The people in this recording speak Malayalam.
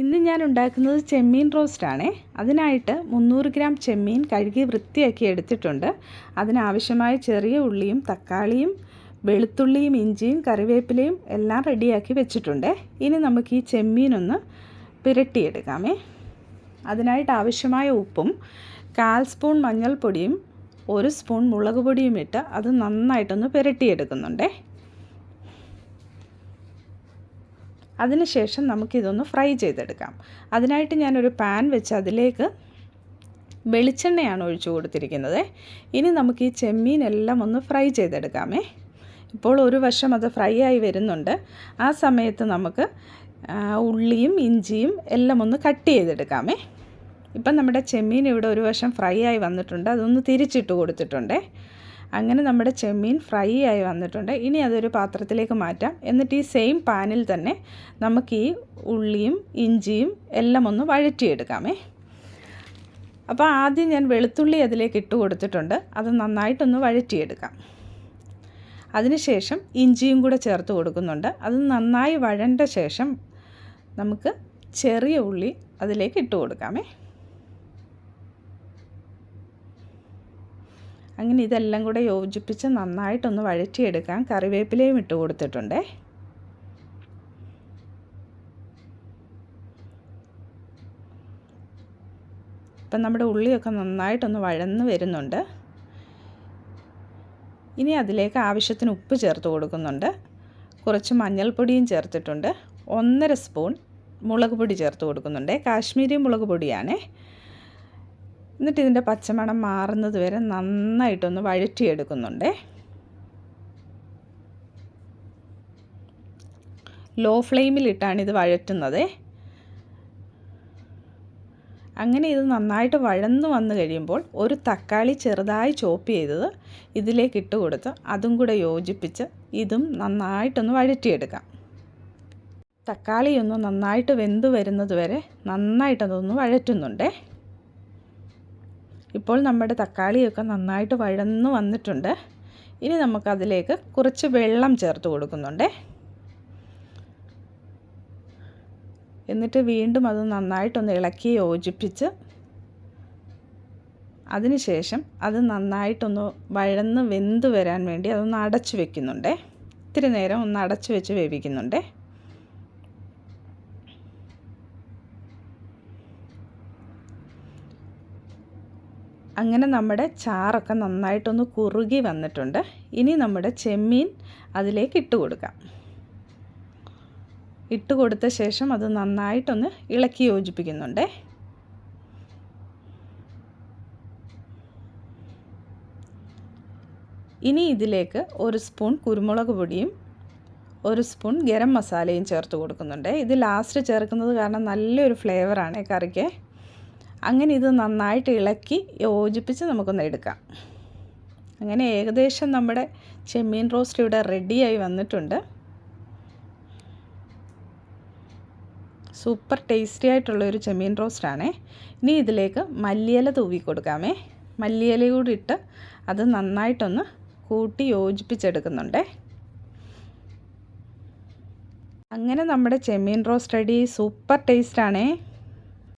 ഇന്ന് ഞാൻ ഉണ്ടാക്കുന്നത് ചെമ്മീൻ റോസ്റ്റാണേ അതിനായിട്ട് മുന്നൂറ് ഗ്രാം ചെമ്മീൻ കഴുകി വൃത്തിയാക്കി എടുത്തിട്ടുണ്ട്. അതിനാവശ്യമായ ചെറിയ ഉള്ളിയും തക്കാളിയും വെളുത്തുള്ളിയും ഇഞ്ചിയും കറിവേപ്പിലയും എല്ലാം റെഡിയാക്കി വെച്ചിട്ടുണ്ട്. ഇനി നമുക്ക് ഈ ചെമ്മീനൊന്ന് പുരട്ടിയെടുക്കാമേ. അതിനായിട്ട് ആവശ്യമായ ഉപ്പും കാൽ സ്പൂൺ മഞ്ഞൾപ്പൊടിയും ഒരു സ്പൂൺ മുളക് പൊടിയും ഇട്ട് അത് നന്നായിട്ടൊന്ന് പുരട്ടിയെടുക്കുന്നുണ്ടേ. അതിനുശേഷം നമുക്കിതൊന്ന് ഫ്രൈ ചെയ്തെടുക്കാം. അതിനായിട്ട് ഞാനൊരു പാൻ വെച്ച് അതിലേക്ക് വെളിച്ചെണ്ണയാണ് ഒഴിച്ചു കൊടുത്തിരിക്കുന്നത്. ഇനി നമുക്ക് ഈ ചെമ്മീനെല്ലാം ഒന്ന് ഫ്രൈ ചെയ്തെടുക്കാമേ. ഇപ്പോൾ ഒരു വശം അത് ഫ്രൈ ആയി വരുന്നുണ്ട്. ആ സമയത്ത് നമുക്ക് ഉള്ളിയും ഇഞ്ചിയും എല്ലാം ഒന്ന് കട്ട് ചെയ്തെടുക്കാമേ. ഇപ്പം നമ്മുടെ ചെമ്മീൻ ഇവിടെ ഒരു വശം ഫ്രൈ ആയി വന്നിട്ടുണ്ട്. അതൊന്ന് തിരിച്ചിട്ട് കൊടുത്തിട്ടുണ്ടേ. അങ്ങനെ നമ്മുടെ ചെമ്മീൻ ഫ്രൈ ആയി വന്നിട്ടുണ്ട്. ഇനി അതൊരു പാത്രത്തിലേക്ക് മാറ്റാം. എന്നിട്ട് ഈ സെയിം പാനിൽ തന്നെ നമുക്ക് ഈ ഉള്ളിയും ഇഞ്ചിയും എല്ലാം ഒന്ന് വഴറ്റിയെടുക്കാമേ. അപ്പോൾ ആദ്യം ഞാൻ വെളുത്തുള്ളി അതിലേക്ക് ഇട്ട് കൊടുത്തിട്ടുണ്ട്. അത് നന്നായിട്ടൊന്ന് വഴറ്റിയെടുക്കാം. അതിനുശേഷം ഇഞ്ചിയും കൂടെ ചേർത്ത് കൊടുക്കുന്നുണ്ട്. അത് നന്നായി വഴണ്ട ശേഷം നമുക്ക് ചെറിയ ഉള്ളി അതിലേക്ക് ഇട്ട് കൊടുക്കാമേ. അങ്ങനെ ഇതെല്ലാം കൂടെ യോജിപ്പിച്ച് നന്നായിട്ടൊന്ന് വഴറ്റിയെടുക്കാം കറിവേപ്പിലയും ഇട്ട് കൊടുത്തിട്ടുണ്ടേ. ഇപ്പം നമ്മുടെ ഉള്ളിയൊക്കെ നന്നായിട്ടൊന്ന് വഴന്ന് വരുന്നുണ്ട്. ഇനി അതിലേക്ക് ആവശ്യത്തിന് ഉപ്പ് ചേർത്ത് കൊടുക്കുന്നുണ്ട്. കുറച്ച് മഞ്ഞൾപ്പൊടിയും ചേർത്തിട്ടുണ്ട്. ഒന്നര സ്പൂൺ മുളക് പൊടി ചേർത്ത് കൊടുക്കുന്നുണ്ട്. കാശ്മീരി മുളക് പൊടിയാണേ. എന്നിട്ട് ഇതിന്റെ പച്ചമണം മാറുന്നത് വരെ നന്നായിട്ടൊന്ന് വഴറ്റിയെടുക്കുന്നുണ്ടേ. ലോ ഫ്ലെയിമിലിട്ടാണ് ഇത് വഴറ്റുന്നത്. അങ്ങനെ ഇത് നന്നായിട്ട് വഴന്നു വന്നു കഴിയുമ്പോൾ ഒരു തക്കാളി ചെറുതായി ചോപ്പ് ചെയ്തത് ഇതിലേക്ക് ഇട്ട് കൊടുത്ത് അതും കൂടെ യോജിപ്പിച്ച് ഇതും നന്നായിട്ടൊന്ന് വഴറ്റിയെടുക്കാം. തക്കാളി ഒന്ന് നന്നായിട്ട് വെന്ത് വരുന്നത് വരെ നന്നായിട്ടതൊന്ന് വഴറ്റുന്നുണ്ടേ. ഇപ്പോൾ നമ്മുടെ തക്കാളിയൊക്കെ നന്നായിട്ട് വഴന്നു വന്നിട്ടുണ്ട്. ഇനി നമുക്കതിലേക്ക് കുറച്ച് വെള്ളം ചേർത്ത് കൊടുക്കുന്നുണ്ടേ. എന്നിട്ട് വീണ്ടും അത് നന്നായിട്ടൊന്ന് ഇളക്കി യോജിപ്പിച്ച് അതിനുശേഷം അത് നന്നായിട്ടൊന്ന് വഴന്ന് വെന്ത് വരാൻ വേണ്ടി അതൊന്ന് അടച്ചു വെക്കുന്നുണ്ട്. ഇത്തിരി നേരം ഒന്ന് അടച്ചു വെച്ച് വേവിക്കുന്നുണ്ടേ. അങ്ങനെ നമ്മുടെ ചാറൊക്കെ നന്നായിട്ടൊന്ന് കുറുകി വന്നിട്ടുണ്ട്. ഇനി നമ്മുടെ ചെമ്മീൻ അതിലേക്ക് ഇട്ട് കൊടുക്കാം. ഇട്ട് കൊടുത്ത ശേഷം അത് നന്നായിട്ടൊന്ന് ഇളക്കി യോജിപ്പിക്കുന്നുണ്ട്. ഇനി ഇതിലേക്ക് ഒരു സ്പൂൺ കുരുമുളക് പൊടിയും ഒരു സ്പൂൺ ഗരം മസാലയും ചേർത്ത് കൊടുക്കുന്നുണ്ട്. ഇത് ലാസ്റ്റ് ചേർക്കുന്നത് കാരണം നല്ലൊരു ഫ്ലേവറാണ് കറിക്ക്. അങ്ങനെ ഇത് നന്നായിട്ട് ഇളക്കി യോജിപ്പിച്ച് നമുക്കൊന്ന് എടുക്കാം. അങ്ങനെ ഏകദേശം നമ്മുടെ ചെമ്മീൻ റോസ്റ്റ് ഇവിടെ റെഡിയായി വന്നിട്ടുണ്ട്. സൂപ്പർ ടേസ്റ്റി ആയിട്ടുള്ളൊരു ചെമ്മീൻ റോസ്റ്റാണേ ഇനി ഇതിലേക്ക് മല്ലിയില തൂവി കൊടുക്കാമേ. മല്ലിയില കൂടി ഇട്ട് അത് നന്നായിട്ടൊന്ന് കൂട്ടി യോജിപ്പിച്ചെടുക്കുന്നുണ്ടേ. അങ്ങനെ നമ്മുടെ ചെമ്മീൻ റോസ്റ്റ് റെഡി. സൂപ്പർ ടേസ്റ്റാണേ